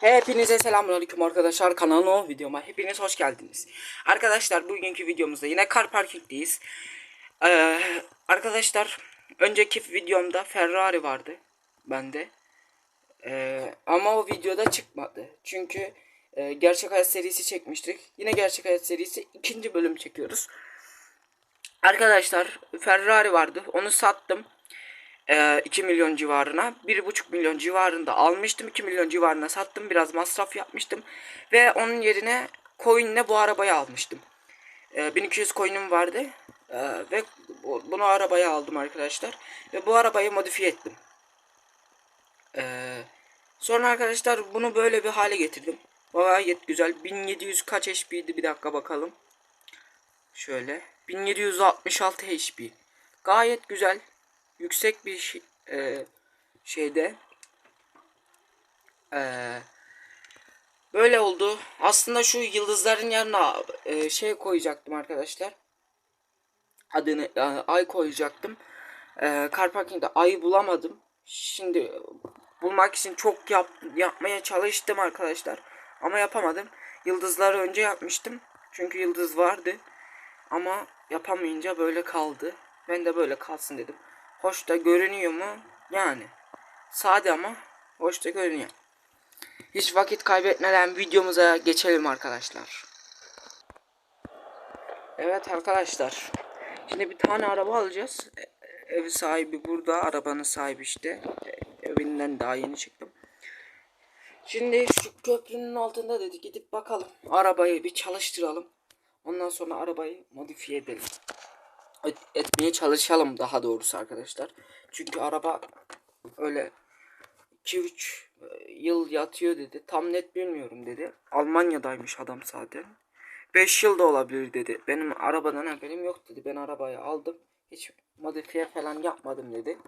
Hepinize selamünaleyküm arkadaşlar kanalıma videoma hepiniz hoş geldiniz. Arkadaşlar bugünkü videomuzda yine car parkingdeyiz. Ee, arkadaşlar önceki videomda Ferrari vardı bende. Ee, ama o videoda çıkmadı. Çünkü e, gerçek hayat serisi çekmiştik. Yine gerçek hayat serisi ikinci bölüm çekiyoruz. Arkadaşlar Ferrari vardı onu sattım. Ee, 2 milyon civarına 1,5 milyon civarında almıştım. 2 milyon civarına sattım biraz masraf yapmıştım. Ve onun yerine coin'le bu arabayı almıştım. Ee, 1200 coin'im vardı. Ee, ve bu- bunu arabaya aldım arkadaşlar. Ve bu arabayı modifiye ettim. Ee, sonra arkadaşlar bunu böyle bir hale getirdim. Gayet güzel. 1700 kaç HP'ydi bir dakika bakalım. Şöyle. 1766 HP gayet güzel yüksek bir e, şeyde e, böyle oldu. Aslında şu yıldızların yanına e, şey koyacaktım arkadaşlar. Adını e, ay koyacaktım. E, car parking'de ayı bulamadım. Şimdi bulmak için çok yap, yapmaya çalıştım arkadaşlar. Ama yapamadım. Yıldızları önce yapmıştım. Çünkü yıldız vardı. Ama yapamayınca böyle kaldı. Ben de böyle kalsın dedim. Hoş da görünüyor mu? Yani. Sade ama hoş da görünüyor. Hiç vakit kaybetmeden videomuza geçelim arkadaşlar. Evet arkadaşlar. Şimdi bir tane araba alacağız. E- Ev sahibi burada. Arabanın sahibi işte. E, Evinden daha yeni çıktım. Şimdi şu köprünün altında dedi gidip bakalım. Arabayı bir çalıştıralım. Ondan sonra arabayı modifiye edelim. Et- etmeye çalışalım daha doğrusu arkadaşlar. Çünkü araba öyle 2-3 yıl yatıyor dedi. Tam net bilmiyorum dedi. Almanya'daymış adam zaten. 5 yıl da olabilir dedi. Benim arabadan haberim yok dedi. Ben arabayı aldım. Hiç modifiye falan yapmadım dedi.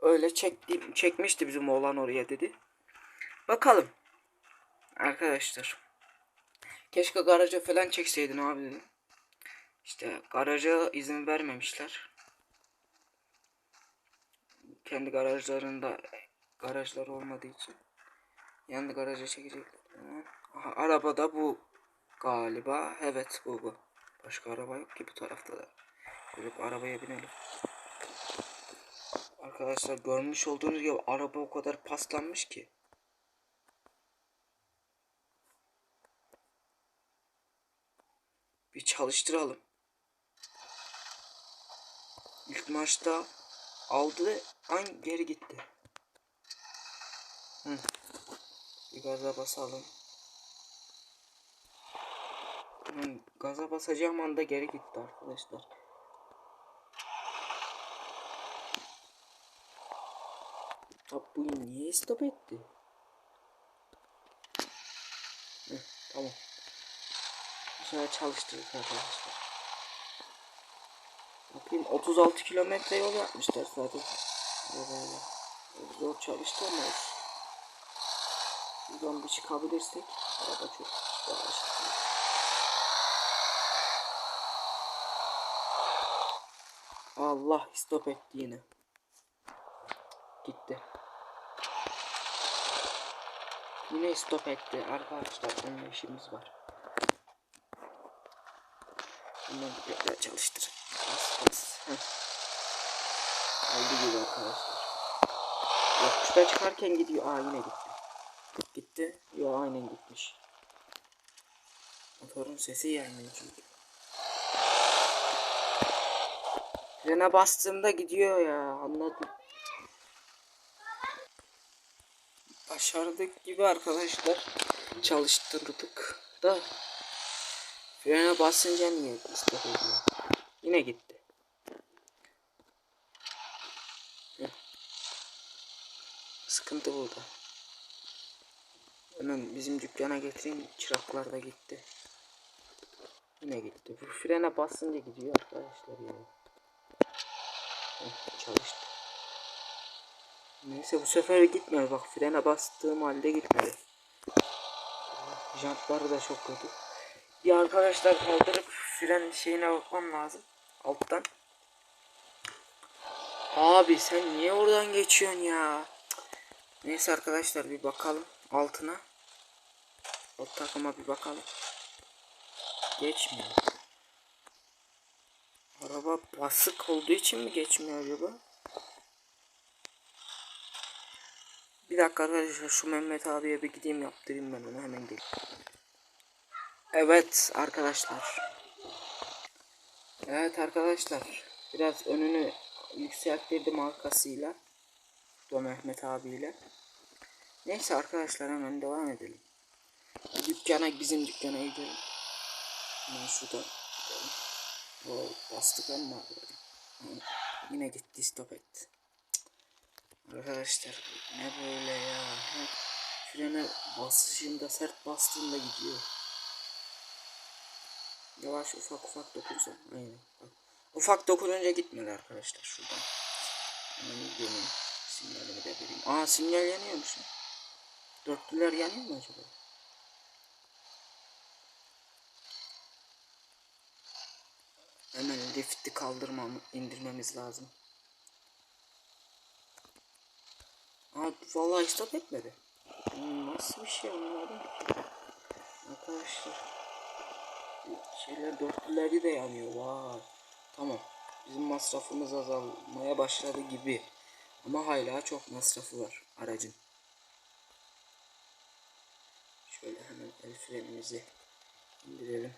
Öyle çekti, çekmişti bizim oğlan oraya dedi. Bakalım. Arkadaşlar. Keşke garaja falan çekseydin abi dedim. İşte garaja izin vermemişler. Kendi garajlarında garajlar olmadığı için. Yani garaja çekecekler. Aha, araba da bu galiba. Evet bu bu. Başka araba yok ki bu tarafta da. Şöyle arabaya binelim. Arkadaşlar görmüş olduğunuz gibi araba o kadar paslanmış ki. Bir çalıştıralım. İlk maçta aldı an geri gitti. Hı. Bir gaza basalım. Hı, gaza basacağım anda geri gitti arkadaşlar. Bu niye stop etti? Hı, tamam. Şöyle çalıştırdık arkadaşlar. Bakayım 36 kilometre yol yapmışlar zaten. Böyle zor çalıştı ama. Buradan bir çıkabilirsek araba çok yavaş. Allah stop etti yine. Gitti. Yine stop etti arkadaşlar. Onun işimiz var. Bunları tekrar çalıştır. Oldu gibi arkadaşlar. Yokuşta çıkarken gidiyor. Aa yine gitti. Gitti. Yo aynen gitmiş. Motorun sesi gelmiyor çünkü. Frene bastığımda gidiyor ya anladım. Başardık gibi arkadaşlar. Çalıştırdık da frene basınca niye istop ediyor? Yine gitti. Hı. Sıkıntı burada. Hemen bizim dükkana getireyim. Çıraklar da gitti. Yine gitti. Bu frene basınca gidiyor arkadaşlar ya. Heh, çalıştı. Neyse bu sefer gitmiyor bak frene bastığım halde gitmedi. Jantları da çok kötü. Bir arkadaşlar kaldırıp fren şeyine bakmam lazım. Alttan. Abi sen niye oradan geçiyorsun ya? Neyse arkadaşlar bir bakalım altına. O takıma bir bakalım. Geçmiyor. Araba basık olduğu için mi geçmiyor acaba? Bir dakika arkadaşlar şu Mehmet abiye bir gideyim yaptırayım ben onu hemen geleyim. Evet arkadaşlar. Evet arkadaşlar. Biraz önünü yükselttirdim arkasıyla. Bu Mehmet abiyle. Neyse arkadaşlar hemen devam edelim. Dükkana bizim dükkana gidelim. Hemen şurada. O bastık ama yine gitti stop etti. Arkadaşlar ne böyle ya. Hep frene basışında sert bastığında gidiyor. Yavaş ufak ufak dokunsam. Aynen. Ufak dokununca gitmedi arkadaşlar şuradan. Hemen gidelim. Sinyalimi de vereyim. Aa sinyal yanıyormuş. lan. Dörtlüler yanıyor mu acaba? Hemen lifti kaldırmam, indirmemiz lazım. Aa vallahi stop etmedi. Nasıl bir şey anlamadım ki. Arkadaşlar. Şeyler dörtlüleri de yanıyor. Vay. Tamam. Bizim masrafımız azalmaya başladı gibi. Ama hala çok masrafı var aracın. Şöyle hemen el frenimizi indirelim.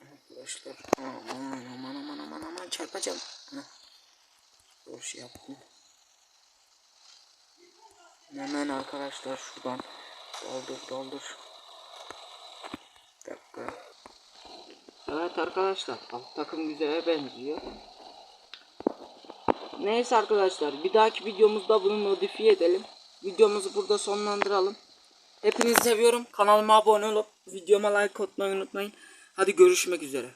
Arkadaşlar aman aman aman aman aman çarpacağım. Zor şey yaptım. Hemen arkadaşlar şuradan doldur doldur. Bir dakika. Evet arkadaşlar alt takım güzele benziyor. Neyse arkadaşlar bir dahaki videomuzda bunu modifiye edelim. Videomuzu burada sonlandıralım. Hepinizi seviyorum. Kanalıma abone olup videoma like atmayı unutmayın. Hadi görüşmek üzere.